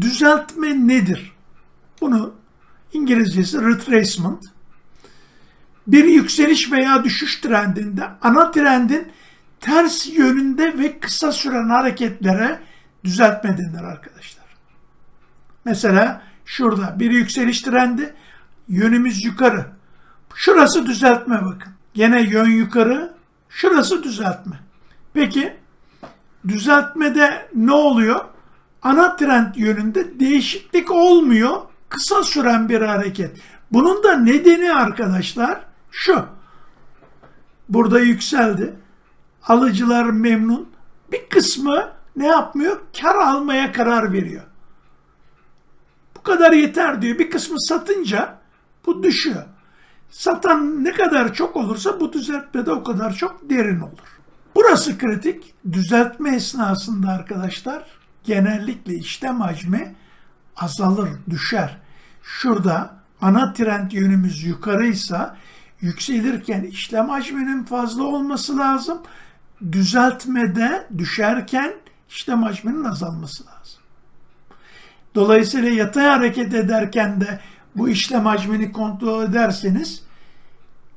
düzeltme nedir? Bunu İngilizcesi retracement. Bir yükseliş veya düşüş trendinde ana trendin ters yönünde ve kısa süren hareketlere düzeltme denir arkadaşlar. Mesela şurada bir yükseliş trendi yönümüz yukarı. Şurası düzeltme bakın. Gene yön yukarı. Şurası düzeltme. Peki düzeltmede ne oluyor? Ana trend yönünde değişiklik olmuyor. Kısa süren bir hareket. Bunun da nedeni arkadaşlar şu. Burada yükseldi. Alıcılar memnun. Bir kısmı ne yapmıyor? Kar almaya karar veriyor. Bu kadar yeter diyor. Bir kısmı satınca bu düşüyor. Satan ne kadar çok olursa bu düzeltme de o kadar çok derin olur. Burası kritik. Düzeltme esnasında arkadaşlar genellikle işlem hacmi azalır, düşer. Şurada ana trend yönümüz yukarıysa yükselirken işlem hacminin fazla olması lazım. Düzeltmede düşerken işlem hacminin azalması lazım. Dolayısıyla yatay hareket ederken de bu işlem hacmini kontrol ederseniz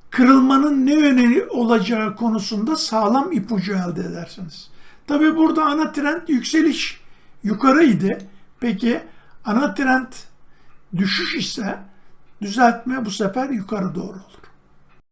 kırılmanın ne yönü olacağı konusunda sağlam ipucu elde edersiniz. Tabi burada ana trend yükseliş yukarıydı. Peki ana trend düşüş ise düzeltme bu sefer yukarı doğru olur.